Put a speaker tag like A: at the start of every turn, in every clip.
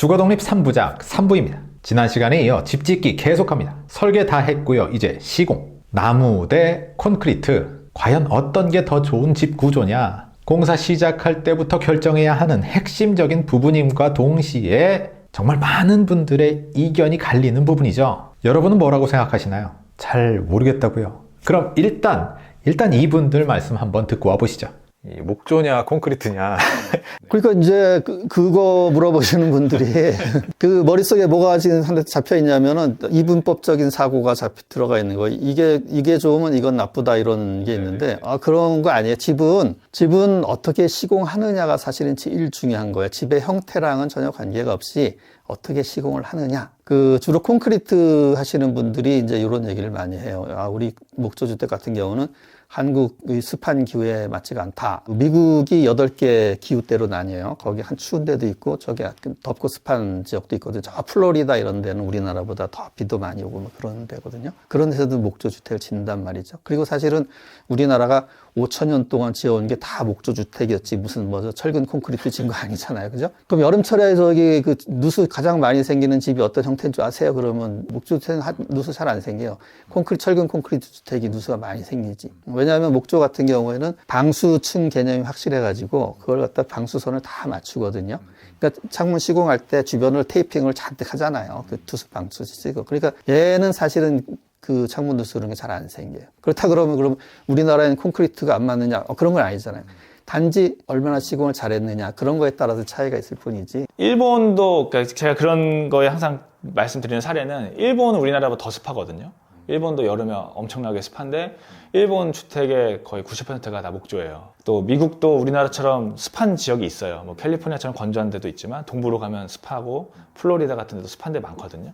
A: 주거독립 3부작 3부입니다. 지난 시간에 이어 집짓기 계속합니다. 설계 다 했고요. 이제 시공. 나무 대 콘크리트. 과연 어떤 게 더 좋은 집 구조냐? 공사 시작할 때부터 결정해야 하는 핵심적인 부분임과 동시에 정말 많은 분들의 이견이 갈리는 부분이죠. 여러분은 뭐라고 생각하시나요? 잘 모르겠다고요. 그럼 일단 일단 이분들 말씀 한번 듣고 와 보시죠.
B: 이 목조냐 콘크리트냐
C: 그러니까 이제 그, 그거 물어보시는 분들이 그 머릿속에 뭐가 지금 한대 잡혀 있냐면은 이분법적인 사고가 잡혀 들어가 있는 거예요. 이게 이게 좋으면 이건 나쁘다 이런 게 있는데 아 그런 거 아니에요. 집은 집은 어떻게 시공하느냐가 사실은 제일 중요한 거예요. 집의 형태랑은 전혀 관계가 없이 어떻게 시공을 하느냐. 그 주로 콘크리트 하시는 분들이 이제 이런 얘기를 많이 해요. 아 우리 목조 주택 같은 경우는 한국의 습한 기후에 맞지가 않다. 미국이 8개 기후대로 나뉘어요. 거기 한 추운 데도 있고, 저기 덥고 습한 지역도 있거든요. 저 플로리다 이런 데는 우리나라보다 더 비도 많이 오고 뭐 그런 데거든요. 그런 데서도 목조 주택을 짓는단 말이죠. 그리고 사실은 우리나라가 5천 년 동안 지어온 게 다 목조 주택이었지. 무슨 뭐 철근 콘크리트 짓는 거 아니잖아요. 그죠? 그럼 여름철에 저기 그 누수 가장 많이 생기는 집이 어떤 형태인 줄 아세요? 그러면 목조 주택은 하- 누수 잘 안 생겨요. 콘크리트, 철근 콘크리트 주택이 누수가 많이 생기지. 왜냐하면 목조 같은 경우에는 방수층 개념이 확실해가지고 그걸 갖다 방수선을 다 맞추거든요. 그러니까 창문 시공할 때 주변을 테이핑을 잔뜩 하잖아요. 그 투수 방수 쓰고. 그러니까 얘는 사실은 그 창문 누수 그런 게 잘 안 생겨요. 그렇다 그러면 그럼 우리나라에는 콘크리트가 안 맞느냐? 어, 그런 건 아니잖아요. 단지 얼마나 시공을 잘했느냐 그런 거에 따라서 차이가 있을 뿐이지.
D: 일본도 그러니까 제가 그런 거에 항상 말씀드리는 사례는 일본은 우리나라보다 더 습하거든요. 일본도 여름에 엄청나게 습한데 일본 주택의 거의 90%가 다 목조예요. 또 미국도 우리나라처럼 습한 지역이 있어요. 뭐 캘리포니아처럼 건조한 데도 있지만 동부로 가면 습하고 플로리다 같은 데도 습한 데 많거든요.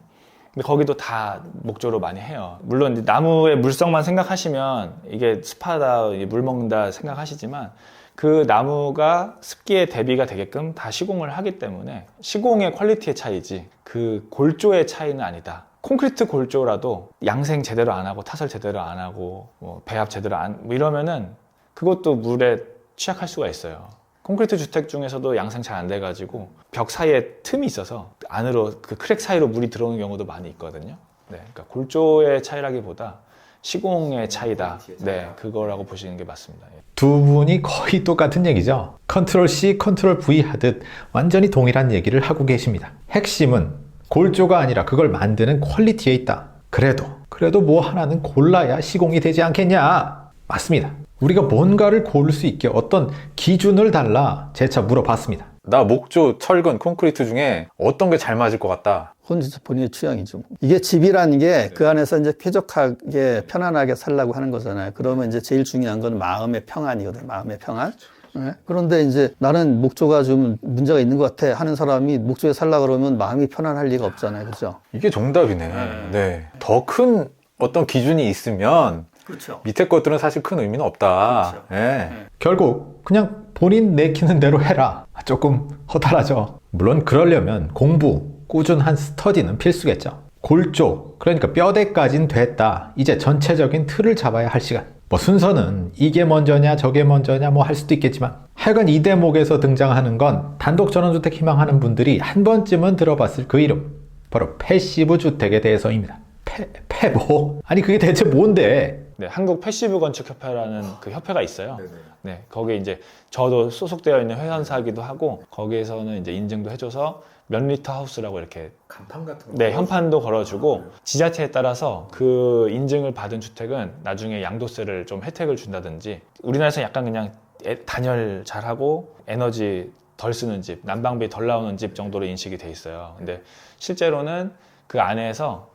D: 근데 거기도 다 목조로 많이 해요. 물론 나무의 물성만 생각하시면 이게 습하다, 물 먹는다 생각하시지만 그 나무가 습기에 대비가 되게끔 다 시공을 하기 때문에 시공의 퀄리티의 차이지 그 골조의 차이는 아니다. 콘크리트 골조라도 양생 제대로 안 하고 타설 제대로 안 하고 뭐 배합 제대로 안 뭐 이러면은 그것도 물에 취약할 수가 있어요. 콘크리트 주택 중에서도 양생 잘 안 돼가지고 벽 사이에 틈이 있어서 안으로 그 크랙 사이로 물이 들어오는 경우도 많이 있거든요. 네, 그러니까 골조의 차이라기보다 시공의 차이다. 네, 그거라고 보시는 게 맞습니다. 예.
A: 두 분이 거의 똑같은 얘기죠. 컨트롤 C, 컨트롤 V 하듯 완전히 동일한 얘기를 하고 계십니다. 핵심은 골조가 아니라 그걸 만드는 퀄리티에 있다. 그래도, 그래도 뭐 하나는 골라야 시공이 되지 않겠냐? 맞습니다. 우리가 뭔가를 고를 수 있게 어떤 기준을 달라 재차 물어봤습니다.
B: 나 목조 철근 콘크리트 중에 어떤 게 잘 맞을 것 같다
C: 혼자 본인의 취향이죠. 이게 집이라는 게 그 안에서 이제 쾌적하게 편안하게 살라고 하는 거잖아요. 그러면 이제 제일 중요한 건 마음의 평안이거든요. 마음의 평안. 네? 그런데 이제 나는 목조가 좀 문제가 있는 것 같아 하는 사람이 목조에 살라 그러면 마음이 편안할 리가 없잖아요. 그죠?
B: 이게 정답이네 네. 더 큰 어떤 기준이 있으면
C: 그렇죠.
B: 밑에 것들은 사실 큰 의미는 없다 예.
A: 결국 그냥 본인 내키는 대로 해라. 조금 허탈하죠. 물론 그러려면 공부, 꾸준한 스터디는 필수겠죠. 골조, 그러니까 뼈대까진 됐다. 이제 전체적인 틀을 잡아야 할 시간. 뭐 순서는 이게 먼저냐 저게 먼저냐 뭐 할 수도 있겠지만 하여간 이 대목에서 등장하는 건 단독 전원주택 희망하는 분들이 한 번쯤은 들어봤을 그 이름 바로 패시브 주택에 대해서입니다. 패, 패 뭐? 아니 그게 대체 뭔데?
D: 네, 한국 패시브 건축 협회라는 그 협회가 있어요. 네, 거기에 이제 저도 소속되어 있는 회원사기도 하고 거기에서는 이제 인증도 해줘서 몇 리터 하우스라고 이렇게
B: 간판 같은
D: 네 현판도 걸어주고 지자체에 따라서 그 인증을 받은 주택은 나중에 양도세를 좀 혜택을 준다든지 우리나라에서 약간 그냥 에- 단열 잘하고 에너지 덜 쓰는 집, 난방비 덜 나오는 집 정도로 인식이 돼 있어요. 근데 실제로는 그 안에서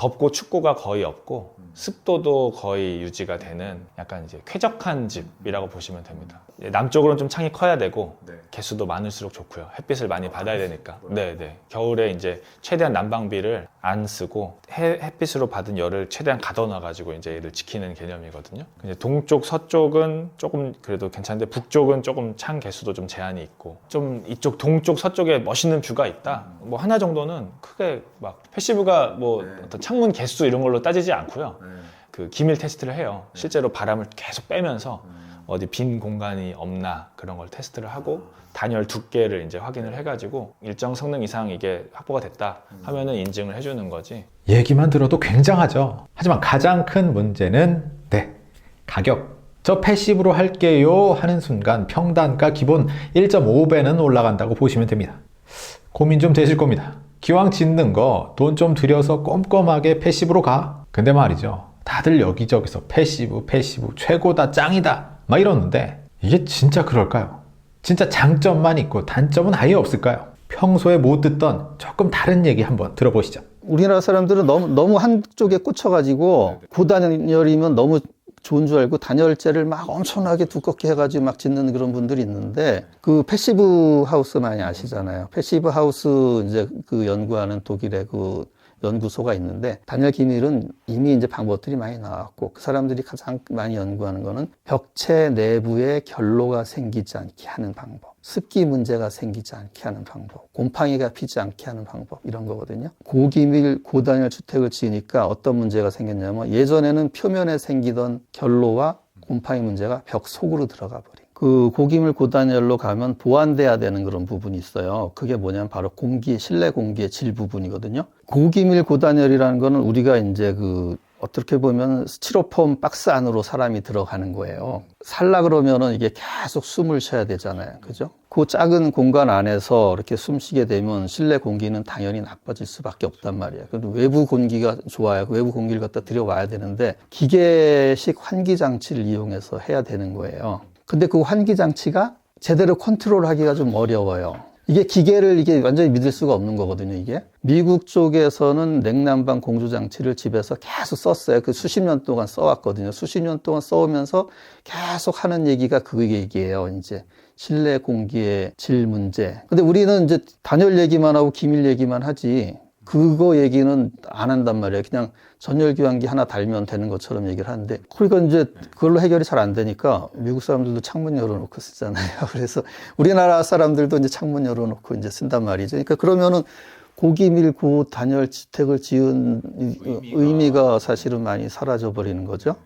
D: 덥고 춥고가 거의 없고 습도도 거의 유지가 되는 약간 이제 쾌적한 집이라고 보시면 됩니다. 남쪽으로는 좀 창이 커야 되고 개수도 많을수록 좋고요. 햇빛을 많이 받아야 되니까. 네, 네. 겨울에 이제 최대한 난방비를 안 쓰고 해, 햇빛으로 받은 열을 최대한 가둬놔 가지고 이제 얘를 지키는 개념이거든요. 이제 동쪽, 서쪽은 조금 그래도 괜찮은데 북쪽은 조금 창 개수도 좀 제한이 있고 좀 이쪽 동쪽, 서쪽에 멋있는 뷰가 있다. 뭐 하나 정도는 크게 막 패시브가 뭐 어떤 창문 개수 이런 걸로 따지지 않고요. 그 기밀 테스트를 해요. 실제로 바람을 계속 빼면서 어디 빈 공간이 없나 그런 걸 테스트를 하고 단열 두께를 이제 확인을 해가지고 일정 성능 이상 이게 확보가 됐다 하면은 인증을 해주는 거지.
A: 얘기만 들어도 굉장하죠. 하지만 가장 큰 문제는 네 가격. 저 패시브로 할게요 하는 순간 평단가 기본 1.5배는 올라간다고 보시면 됩니다. 고민 좀 되실 겁니다. 기왕 짓는 거 돈 좀 들여서 꼼꼼하게 패시브로 가. 근데 말이죠. 다들 여기저기서 패시브, 패시브, 최고다, 짱이다. 막 이러는데 이게 진짜 그럴까요? 진짜 장점만 있고 단점은 아예 없을까요? 평소에 못 듣던 조금 다른 얘기 한번 들어보시죠.
C: 우리나라 사람들은 너무 너무 한쪽에 꽂혀가지고 고단열이면 너무 좋은 줄 알고 단열재를 막 엄청나게 두껍게 해가지고 막 짓는 그런 분들이 있는데 그 패시브 하우스 많이 아시잖아요. 패시브 하우스 이제 그 연구하는 독일의 그 연구소가 있는데 단열 기밀은 이미 이제 방법들이 많이 나왔고 그 사람들이 가장 많이 연구하는 거는 벽체 내부에 결로가 생기지 않게 하는 방법, 습기 문제가 생기지 않게 하는 방법, 곰팡이가 피지 않게 하는 방법 이런 거거든요. 고기밀 고단열 주택을 지으니까 어떤 문제가 생겼냐면 예전에는 표면에 생기던 결로와 곰팡이 문제가 벽 속으로 들어가 버린. 그 고기밀 고단열로 가면 보완돼야 되는 그런 부분이 있어요. 그게 뭐냐면 바로 공기, 실내 공기의 질 부분이거든요. 고기밀 고단열이라는 거는 우리가 이제 그 어떻게 보면 스티로폼 박스 안으로 사람이 들어가는 거예요. 살라 그러면은 이게 계속 숨을 쉬어야 되잖아요. 그죠? 그 작은 공간 안에서 이렇게 숨 쉬게 되면 실내 공기는 당연히 나빠질 수밖에 없단 말이에요. 그래도 외부 공기가 좋아요. 그 외부 공기를 갖다 들여와야 되는데 기계식 환기 장치를 이용해서 해야 되는 거예요. 근데 그 환기 장치가 제대로 컨트롤 하기가 좀 어려워요. 이게 기계를 이게 완전히 믿을 수가 없는 거거든요, 이게. 미국 쪽에서는 냉난방 공조 장치를 집에서 계속 썼어요. 그 수십 년 동안 써왔거든요. 수십 년 동안 써오면서 계속 하는 얘기가 그 얘기예요, 이제. 실내 공기의 질 문제. 근데 우리는 이제 단열 얘기만 하고 기밀 얘기만 하지. 그거 얘기는 안 한단 말이에요. 그냥 전열교환기 하나 달면 되는 것처럼 얘기를 하는데, 그러니까 이제 그걸로 해결이 잘 안 되니까 미국 사람들도 창문 열어놓고 쓰잖아요. 그래서 우리나라 사람들도 이제 창문 열어놓고 이제 쓴단 말이죠. 그러니까 그러면은 고기밀 고단열 주택을 지은 이- 의미가 사실은 많이 사라져 버리는 거죠.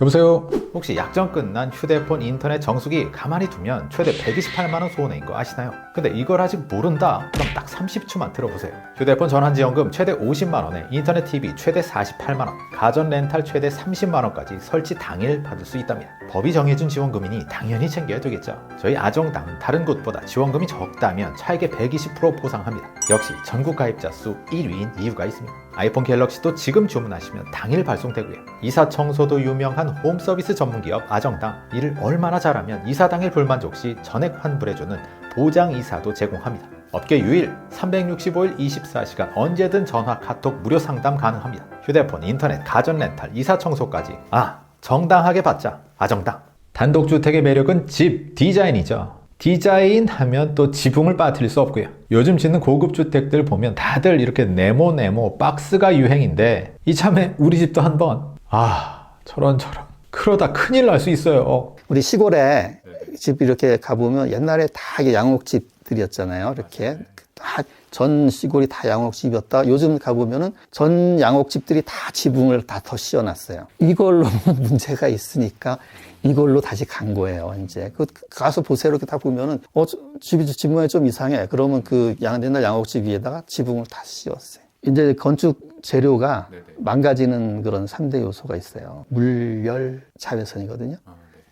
A: 여보세요? 혹시 약정 끝난 휴대폰 인터넷 정수기 가만히 두면 최대 128만원 소원인 거 아시나요? 근데 이걸 아직 모른다? 그럼 딱 30초만 들어보세요. 휴대폰 전환지원금 최대 50만원에 인터넷 TV 최대 48만원, 가전 렌탈 최대 30만원까지 설치 당일 받을 수 있답니다. 법이 정해준 지원금이니 당연히 챙겨야 되겠죠. 저희 아정당 다른 곳보다 지원금이 적다면 차액의 120% 보상합니다. 역시 전국 가입자 수 1위인 이유가 있습니다. 아이폰 갤럭시도 지금 주문하시면 당일 발송되고요. 이사 청소도 유명한 홈 서비스 전문 기업 아정당 이를 얼마나 잘하면 이사 당일 불만족 시 전액 환불해주는 보장 이사도 제공합니다. 업계 유일 365일 24시간 언제든 전화 카톡 무료 상담 가능합니다. 휴대폰, 인터넷, 가전 렌탈, 이사 청소까지 아 정당하게 받자 아정당. 단독주택의 매력은 집 디자인이죠. 디자인 하면 또 지붕을 빠뜨릴 수 없고요. 요즘 짓는 고급 주택들 보면 다들 이렇게 네모 네모 박스가 유행인데 이참에 우리 집도 한번 아 저런 저런 그러다 큰일 날 수 있어요.
C: 우리 시골에 집 이렇게 가보면 옛날에 다 이게 양옥집들이었잖아요. 이렇게 다 전 시골이 다 양옥집이었다. 요즘 가보면은 전 양옥집들이 다 지붕을 다 더 씌워놨어요. 이걸로는 문제가 있으니까 이걸로 다시 간 거예요. 이제 그 가서 보세요. 이렇게 다 보면은 어 저- 집이 집 모양이 좀 이상해. 그러면 그 양, 옛날 양옥집 위에다가 지붕을 다 씌웠어요. 이제 건축 재료가 망가지는 그런 3대 요소가 있어요. 물열, 자외선이거든요.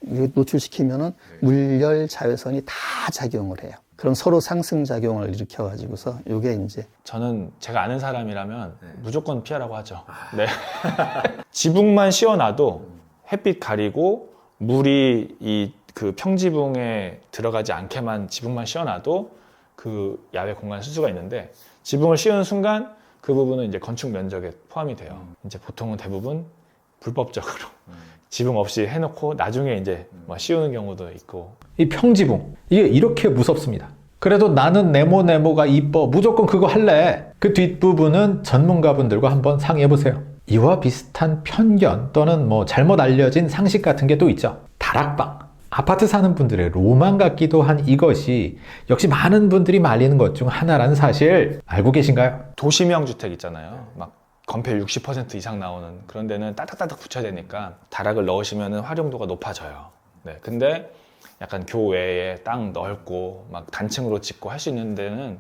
C: 이거 노출시키면은 물열, 자외선이 다 작용을 해요. 그럼 서로 상승 작용을 일으켜 가지고서 요게 이제
D: 저는 제가 아는 사람이라면 무조건 피하라고 하죠. 네. 지붕만 씌워놔도 햇빛 가리고 물이 이 그 평지붕에 들어가지 않게만 지붕만 씌워놔도 그 야외 공간 쓸 수가 있는데 지붕을 씌우는 순간 그 부분은 이제 건축 면적에 포함이 돼요. 이제 보통은 대부분 불법적으로 지붕 없이 해놓고 나중에 이제 뭐 씌우는 경우도 있고
A: 이 평지붕 이게 이렇게 무섭습니다. 그래도 나는 네모 네모가 이뻐 무조건 그거 할래. 그 뒷부분은 전문가분들과 한번 상의해 보세요. 이와 비슷한 편견 또는 뭐 잘못 알려진 상식 같은 게 또 있죠. 다락방. 아파트 사는 분들의 로망 같기도 한 이것이 역시 많은 분들이 말리는 것 중 하나라는 사실 알고 계신가요?
D: 도시명 주택 있잖아요. 막 건폐율 60% 이상 나오는 그런 데는 따닥따닥 붙여야 되니까 다락을 넣으시면 활용도가 높아져요. 네, 근데 약간 교외에 땅 넓고 막 단층으로 짓고 할 수 있는 데는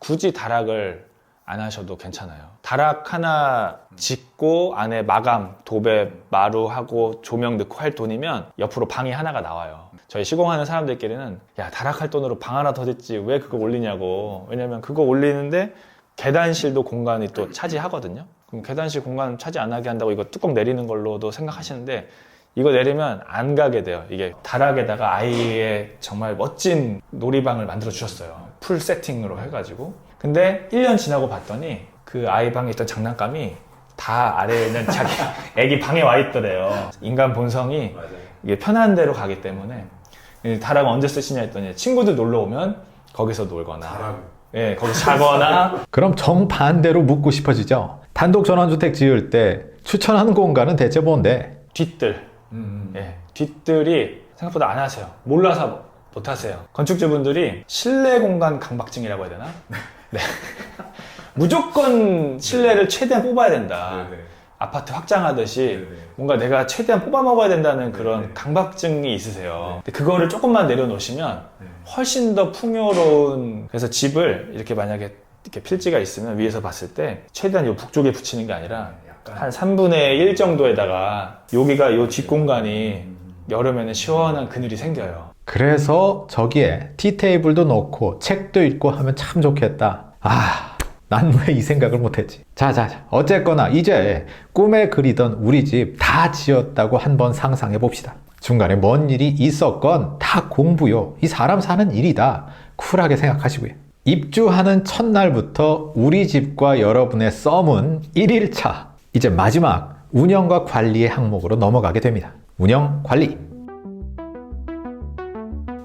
D: 굳이 다락을 안 하셔도 괜찮아요. 다락 하나 짓고 안에 마감, 도배, 마루하고 조명 넣고 할 돈이면 옆으로 방이 하나가 나와요. 저희 시공하는 사람들끼리는 야 다락할 돈으로 방 하나 더 짓지 왜 그거 올리냐고. 왜냐면 그거 올리는데 계단실도 공간이 또 차지하거든요. 그럼 계단실 공간 차지 안 하게 한다고 이거 뚜껑 내리는 걸로도 생각하시는데 이거 내리면 안 가게 돼요. 이게 다락에다가 아이의 정말 멋진 놀이방을 만들어 주셨어요. 풀 세팅으로 해가지고. 근데 1년 지나고 봤더니 그 아이 방에 있던 장난감이 다 아래에는 자기 애기 방에 와 있더래요. 인간 본성이 이게 편한 대로 가기 때문에 이 다락 언제 쓰시냐 했더니 친구들 놀러 오면 거기서 놀거나 예, 거기서 자거나
A: 그럼 정반대로 묻고 싶어지죠. 단독 전원주택 지을 때 추천하는 공간은 대체 뭔데?
D: 뒷뜰. 예, 뒷뜰이 생각보다 안 하세요. 몰라서 못 하세요. 건축주분들이 실내 공간 강박증이라고 해야 되나? 네. 무조건 실내를 최대한 뽑아야 된다. 아파트 확장하듯이 뭔가 내가 최대한 뽑아 먹어야 된다는 그런 강박증이 있으세요. 근데 그거를 조금만 내려놓으시면 훨씬 더 풍요로운 그래서 집을 이렇게 만약에 이렇게 필지가 있으면 위에서 봤을 때 최대한 요 북쪽에 붙이는 게 아니라 한 3분의 1 정도에다가 여기가 요 뒷공간이 여름에는 시원한 그늘이 생겨요.
A: 그래서 저기에 티테이블도 놓고 책도 읽고 하면 참 좋겠다. 아, 난 왜 이 생각을 못했지? 자, 자, 자. 어쨌거나 이제 꿈에 그리던 우리 집 다 지었다고 한번 상상해 봅시다. 중간에 뭔 일이 있었건 다 공부요. 이 사람 사는 일이다. 쿨하게 생각하시고요. 입주하는 첫날부터 우리 집과 여러분의 썸은 1일차. 이제 마지막 운영과 관리의 항목으로 넘어가게 됩니다. 운영, 관리.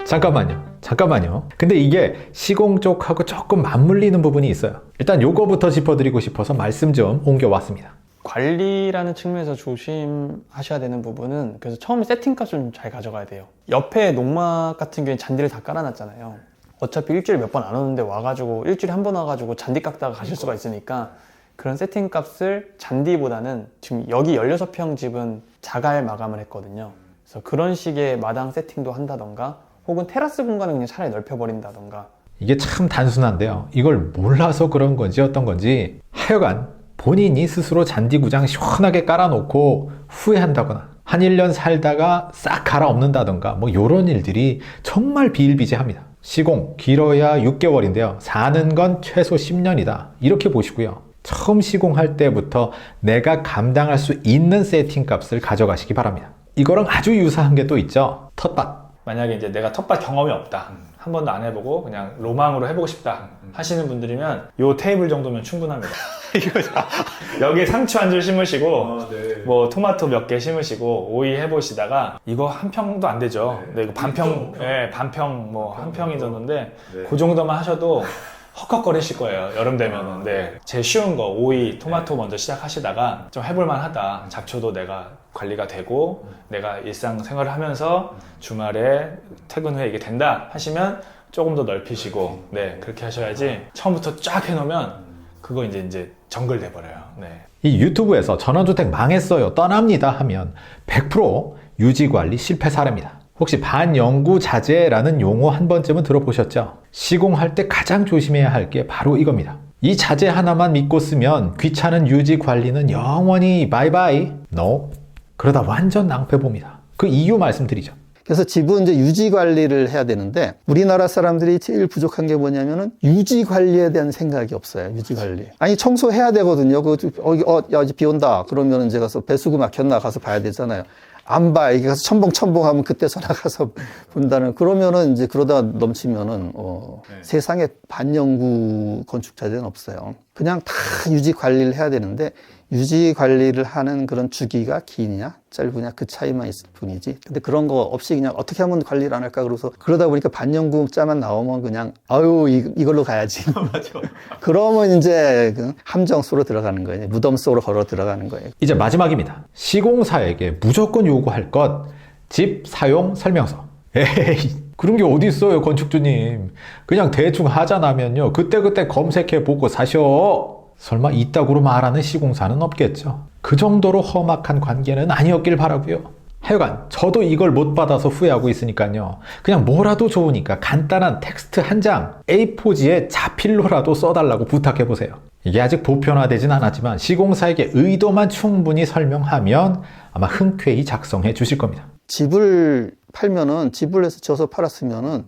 A: 잠깐만요. 잠깐만요. 근데 이게 시공 쪽하고 조금 맞물리는 부분이 있어요. 일단 요거부터 짚어드리고 싶어서 말씀 좀 옮겨왔습니다.
E: 관리라는 측면에서 조심하셔야 되는 부분은 그래서 처음에 세팅값을 좀잘 가져가야 돼요. 옆에 농막 같은 경우에 잔디를 다 깔아놨잖아요. 어차피 일주일에 몇 번 안 오는데 와가지고 일주일에 한 번 와가지고 잔디 깎다가 가실 수가 있으니까 그런 세팅값을 잔디보다는 지금 여기 16평 집은 자갈 마감을 했거든요. 그래서 그런 식의 마당 세팅도 한다던가 혹은 테라스 공간을 그냥 차라리 넓혀버린다던가
A: 이게 참 단순한데요. 이걸 몰라서 그런 건지 어떤 건지 하여간 본인이 스스로 잔디구장 시원하게 깔아놓고 후회한다거나 한 1년 살다가 싹 갈아엎는다던가 뭐 이런 일들이 정말 비일비재합니다. 시공 길어야 6개월인데요. 사는 건 최소 10년이다. 이렇게 보시고요. 처음 시공할 때부터 내가 감당할 수 있는 세팅 값을 가져가시기 바랍니다. 이거랑 아주 유사한 게 또 있죠. 텃밭.
D: 만약에 이제 내가 텃밭 경험이 없다. 한 번도 안 해보고 그냥 로망으로 해보고 싶다 하시는 분들이면 요 테이블 정도면 충분합니다. 이거 여기에 상추 한 줄 심으시고 뭐 토마토 몇 개 심으시고 오이 해보시다가 이거 한 평도 안 되죠. 네, 이거 반평, 예, 반평 뭐 한 평이 정도인데 그 정도만 하셔도 헉헉거리실 거예요. 여름 되면은. 네. 제일 쉬운 거, 오이, 토마토 먼저 시작하시다가 좀 해볼만 하다. 잡초도 내가 관리가 되고, 내가 일상생활을 하면서 주말에 퇴근 후에 이게 된다 하시면 조금 더 넓히시고, 네. 그렇게 하셔야지 처음부터 쫙 해놓으면 그거 이제 이제 정글 돼버려요. 네.
A: 이 유튜브에서 전원주택 망했어요, 떠납니다 하면 100% 유지관리 실패 사례입니다. 혹시 반영구 자재라는 용어 한 번쯤은 들어보셨죠? 시공할 때 가장 조심해야 할 게 바로 이겁니다. 이 자재 하나만 믿고 쓰면 귀찮은 유지 관리는 영원히 바이바이. No. 그러다 완전 낭패봅니다. 그 이유 말씀드리죠.
C: 그래서 집은 이제 유지 관리를 해야 되는데 우리나라 사람들이 제일 부족한 게 뭐냐면은 유지 관리에 대한 생각이 없어요. 유지 관리. 아니 청소해야 되거든요. 그 어, 어, 야, 비 온다. 그러면은 이제 가서 배수구 막혔나 가서 봐야 되잖아요. 안 봐. 이게 가서 첨벙 첨벙 하면 그때 전화 가서 본다는. 그러면은 이제 그러다 넘치면은 어, 세상에 반영구 건축 자재는 없어요. 그냥 다 유지 관리를 해야 되는데 유지 관리를 하는 그런 주기가 기냐 짧으냐 그 차이만 있을 뿐이지. 근데 그런 거 없이 그냥 어떻게 하면 관리를 안 할까 그래서 그러다 보니까 반영구자만 나오면 그냥 아유 이, 이걸로 가야지. 그러면 이제 그 함정 속으로 들어가는 거예요. 무덤 속으로 걸어 들어가는 거예요.
A: 이제 마지막입니다. 시공사에게 무조건 요구할 것, 집 사용 설명서. 에이, 그런 게 어디 있어요, 건축주님. 그냥 대충 하자 나면요. 그때그때 검색해 보고 사셔. 설마 이따구로 말하는 시공사는 없겠죠. 그 정도로 험악한 관계는 아니었길 바라고요. 하여간 저도 이걸 못 받아서 후회하고 있으니까요. 그냥 뭐라도 좋으니까 간단한 텍스트 한 장 A4지에 자필로라도 써달라고 부탁해 보세요. 이게 아직 보편화되진 않았지만 시공사에게 의도만 충분히 설명하면 아마 흔쾌히 작성해 주실 겁니다.
C: 집을 팔면은 집을 해서 지어서 팔았으면은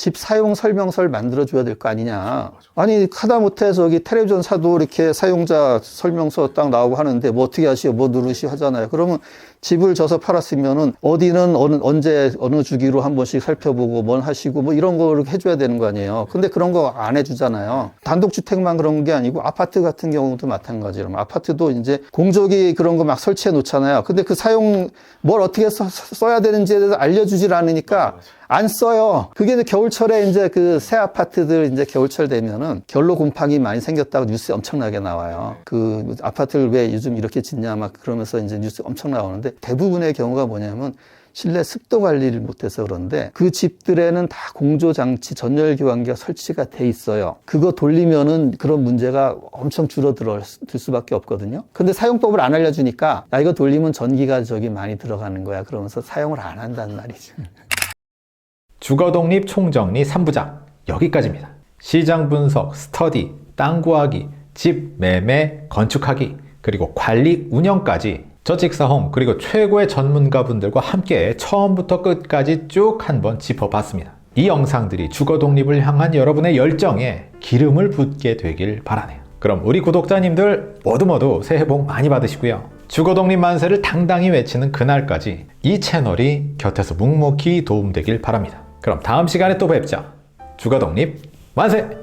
C: 집 사용 설명서를 만들어 줘야 될 거 아니냐. 아니 하다못해 저기 텔레비전 사도 이렇게 사용자 설명서 딱 나오고 하는데 뭐 어떻게 하시오, 뭐 누르시 하잖아요. 그러면 집을 져서 팔았으면은 어디는 어느 언제 어느 주기로 한 번씩 살펴보고 뭘 하시고 뭐 이런 거를 해줘야 되는 거 아니에요. 근데 그런 거 안 해주잖아요. 단독주택만 그런 게 아니고 아파트 같은 경우도 마찬가지로 아파트도 이제 공적이 그런 거 막 설치해 놓잖아요. 근데 그 사용 뭘 어떻게 써, 써야 되는지에 대해서 알려주질 않으니까 안 써요. 그게 이제 겨울철에 이제 그 새 아파트들 이제 겨울철 되면은 결로 곰팡이 많이 생겼다고 뉴스에 엄청나게 나와요. 그 아파트를 왜 요즘 이렇게 짓냐 막 그러면서 이제 뉴스 엄청 나오는데 대부분의 경우가 뭐냐면 실내 습도 관리를 못해서 그런데 그 집들에는 다 공조 장치 전열 교환기가 설치가 돼 있어요. 그거 돌리면은 그런 문제가 엄청 줄어들 수밖에 없거든요. 근데 사용법을 안 알려주니까 나 이거 돌리면 전기가 저기 많이 들어가는 거야. 그러면서 사용을 안 한다는 말이죠.
A: 주거독립 총정리 3부작 여기까지입니다. 시장 분석, 스터디, 땅 구하기, 집 매매, 건축하기, 그리고 관리 운영까지 저직사홈 그리고 최고의 전문가분들과 함께 처음부터 끝까지 쭉 한번 짚어봤습니다. 이 영상들이 주거 독립을 향한 여러분의 열정에 기름을 붓게 되길 바라네요. 그럼 우리 구독자님들 모두 모두 새해 복 많이 받으시고요. 주거 독립 만세를 당당히 외치는 그날까지 이 채널이 곁에서 묵묵히 도움되길 바랍니다. 그럼 다음 시간에 또 뵙자. 주거독립 만세!